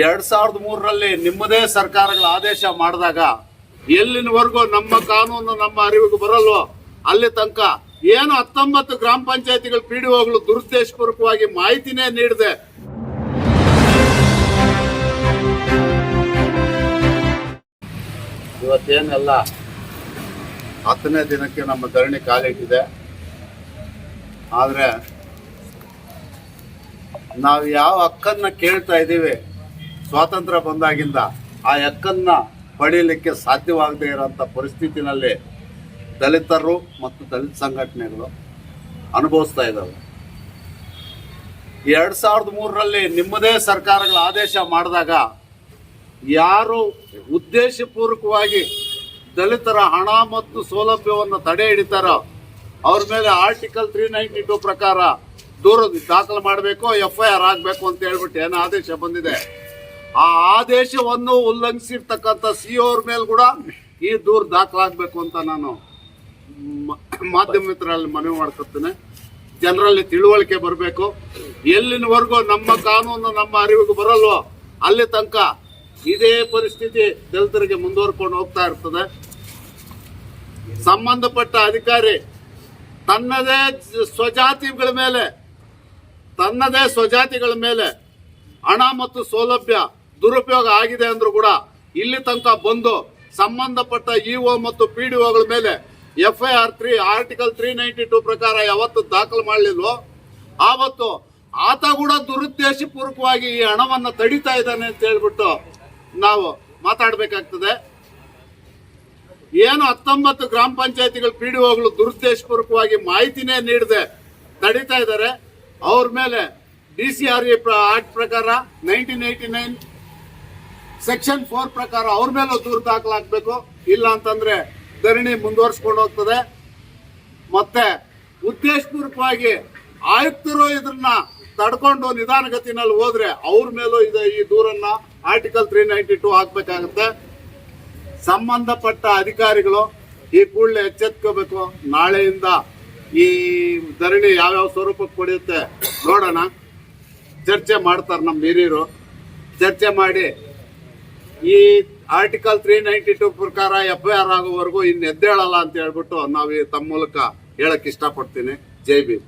ಎರಡ್ ಸಾವಿರದ ಮೂರರಲ್ಲಿ ನಿಮ್ಮದೇ ಸರ್ಕಾರಗಳ ಆದೇಶ ಮಾಡಿದಾಗ ಎಲ್ಲಿನವರೆಗೂ ನಮ್ಮ ಕಾನೂನು, ನಮ್ಮ ಅರಿವಿಗೆ ಬರಲ್ವೋ, ಅಲ್ಲಿ ತನಕ ಏನು ಹತ್ತೊಂಬತ್ತು ಗ್ರಾಮ ಪಂಚಾಯತಿಗಳ ಪಿ ಡಿ ಒಗಳು ದುರುದ್ದೇಶಪೂರ್ವಕವಾಗಿ ಮಾಹಿತಿನೇ ನೀಡಿದೆ. ಇವತ್ತೇನೆಲ್ಲ, ಹತ್ತನೇ ದಿನಕ್ಕೆ ನಮ್ಮ ಧರಣಿ ಕಾಲಿಟ್ಟಿದೆ ಆದರೆ, ನಾವು ಯಾವ ಹಕ್ಕನ್ನ ಕೇಳ್ತಾ ಇದ್ದೀವಿ? ಸ್ವಾತಂತ್ರ್ಯ ಬಂದಾಗಿಂದ ಆ ಹಕ್ಕನ್ನ ಪಡೀಲಿಕ್ಕೆ ಸಾಧ್ಯವಾಗದೇ ಇರೋಂಥ ಪರಿಸ್ಥಿತಿನಲ್ಲಿ ದಲಿತರು ಮತ್ತು ದಲಿತ ಸಂಘಟನೆಗಳು ಅನುಭವಿಸ್ತಾ ಇದ್ದಾವೆ. ಎರಡು ಸಾವಿರದ ಮೂರರಲ್ಲಿ ನಿಮ್ಮದೇ ಸರ್ಕಾರಗಳ ಆದೇಶ ಮಾಡಿದಾಗ ಯಾರು ಉದ್ದೇಶಪೂರ್ವಕವಾಗಿ ದಲಿತರ ಹಣ ಮತ್ತು ಸೌಲಭ್ಯವನ್ನು ತಡೆ ಹಿಡಿತಾರೋ ಅವ್ರ ಮೇಲೆ ಆರ್ಟಿಕಲ್ ತ್ರೀ ನೈಂಟಿ ಟೂ ಪ್ರಕಾರ ದೂರ ದಾಖಲು ಮಾಡಬೇಕು ಎಫ್ ಐ ಆರ್ ಆಗಬೇಕು ಅಂತ ಹೇಳ್ಬಿಟ್ಟು ಏನೋ ಆದೇಶ ಬಂದಿದೆ. ಆ ಆದೇಶವನ್ನು ಉಲ್ಲಂಘಿಸಿರ್ತಕ್ಕಂಥ ಸಿ ಅವ್ರ ಮೇಲೆ ಕೂಡ ಈ ದೂರು ದಾಖಲಾಗಬೇಕು ಅಂತ ನಾನು ಮಾಧ್ಯಮ ಮಿತ್ರರಲ್ಲಿ ಮನವಿ ಮಾಡ್ಕೊತೇನೆ. ಜನರಲ್ಲಿ ತಿಳುವಳಿಕೆ ಬರಬೇಕು. ಎಲ್ಲಿನವರೆಗೂ ನಮ್ಮ ಕಾನೂನು, ನಮ್ಮ ಅರಿವಿಗೆ ಬರಲ್ವೋ, ಅಲ್ಲಿ ತನಕ ಇದೇ ಪರಿಸ್ಥಿತಿ ದಲಿತರಿಗೆ ಮುಂದುವರ್ಕೊಂಡು ಹೋಗ್ತಾ ಇರ್ತದೆ. ಸಂಬಂಧಪಟ್ಟ ಅಧಿಕಾರಿ ತನ್ನದೇ ಸ್ವಜಾತಿಗಳ ಮೇಲೆ, ತನ್ನದೇ ಸ್ವಜಾತಿಗಳ ಮೇಲೆ ಹಣ ಮತ್ತು ಸೌಲಭ್ಯ ದುರುಪಯೋಗ ಆಗಿದೆ ಅಂದ್ರೂ ಕೂಡ ಇಲ್ಲಿ ತನಕ ಬಂದು ಸಂಬಂಧಪಟ್ಟ ಇಒ ಮತ್ತು ಪಿ ಡಿ ಒಗಳ ಮೇಲೆ F I three, article three ninety two ಪ್ರಕಾರ ಯಾವತ್ತು ದಾಖಲು ಮಾಡಲಿಲ್ವೋ? ಆವತ್ತು ಆತ ಕೂಡ ದುರುದ್ದೇಶಪೂರ್ವಕವಾಗಿ ಈ ಹಣವನ್ನು ತಡಿತಾ ಇದ್ದಾನೆ ಅಂತ ಹೇಳ್ಬಿಟ್ಟು ನಾವು ಮಾತಾಡಬೇಕಾಗ್ತದೆ. ಏನು ಹತ್ತೊಂಬತ್ತು ಗ್ರಾಮ ಪಂಚಾಯತಿಗಳು ಪಿ ಡಿ ದುರುದ್ದೇಶಪೂರ್ವಕವಾಗಿ ಮಾಹಿತಿನೇ ನೀಡದೆ ತಡಿತಾ ಇದ್ದಾರೆ. ಅವ್ರ ಮೇಲೆ D C R A act ಪ್ರಕಾರ nineteen eighty nine section four ಪ್ರಕಾರ ಅವ್ರ ಮೇಲೂ ದೂರು ದಾಖಲಾಗಬೇಕು. ಇಲ್ಲ ಅಂತಂದ್ರೆ ಧರಣಿ ಮುಂದುವರ್ಸ್ಕೊಂಡು ಹೋಗ್ತದೆ. ಮತ್ತೆ ಉದ್ದೇಶಪೂರ್ವಕವಾಗಿ ಆಯುಕ್ತರು ಇದನ್ನ ತಡ್ಕೊಂಡು ನಿಧಾನಗತಿನಲ್ಲಿ ಹೋದ್ರೆ ಅವ್ರ ಮೇಲೂ ಇದೆ ಈ ದೂರನ್ನ ಆರ್ಟಿಕಲ್ ತ್ರೀ ನೈಂಟಿ ಟೂ ಹಾಕ್ಬೇಕಾಗತ್ತೆ. ಸಂಬಂಧಪಟ್ಟ ಅಧಿಕಾರಿಗಳು ಈ ಕೂಡಲೇ ಎಚ್ಚೆತ್ಕೋಬೇಕು. ನಾಳೆಯಿಂದ ಈ ಧರಣಿ ಯಾವ್ಯಾವ ಸ್ವರೂಪಕ್ಕೆ ಪಡೆಯುತ್ತೆ ನೋಡೋಣ. ಚರ್ಚೆ ಮಾಡ್ತಾರೆ ನಮ್ಮ ಹಿರಿಯರು. ಚರ್ಚೆ ಮಾಡಿ ಈ ಆರ್ಟಿಕಲ್ ತ್ರೀ ನೈಂಟಿ ಟೂ ಪ್ರಕಾರ ಎಫ್ ಐ ಆರ್ ಆಗೋವರೆಗೂ ಇನ್ನು ಎದ್ದೇಳಲ್ಲ ಅಂತ ಹೇಳ್ಬಿಟ್ಟು ನಾವು ತಮ್ಮ ಮೂಲಕ ಹೇಳಕ್ ಇಷ್ಟಪಡ್ತೀನಿ. ಜೈ ಭೀಮ್.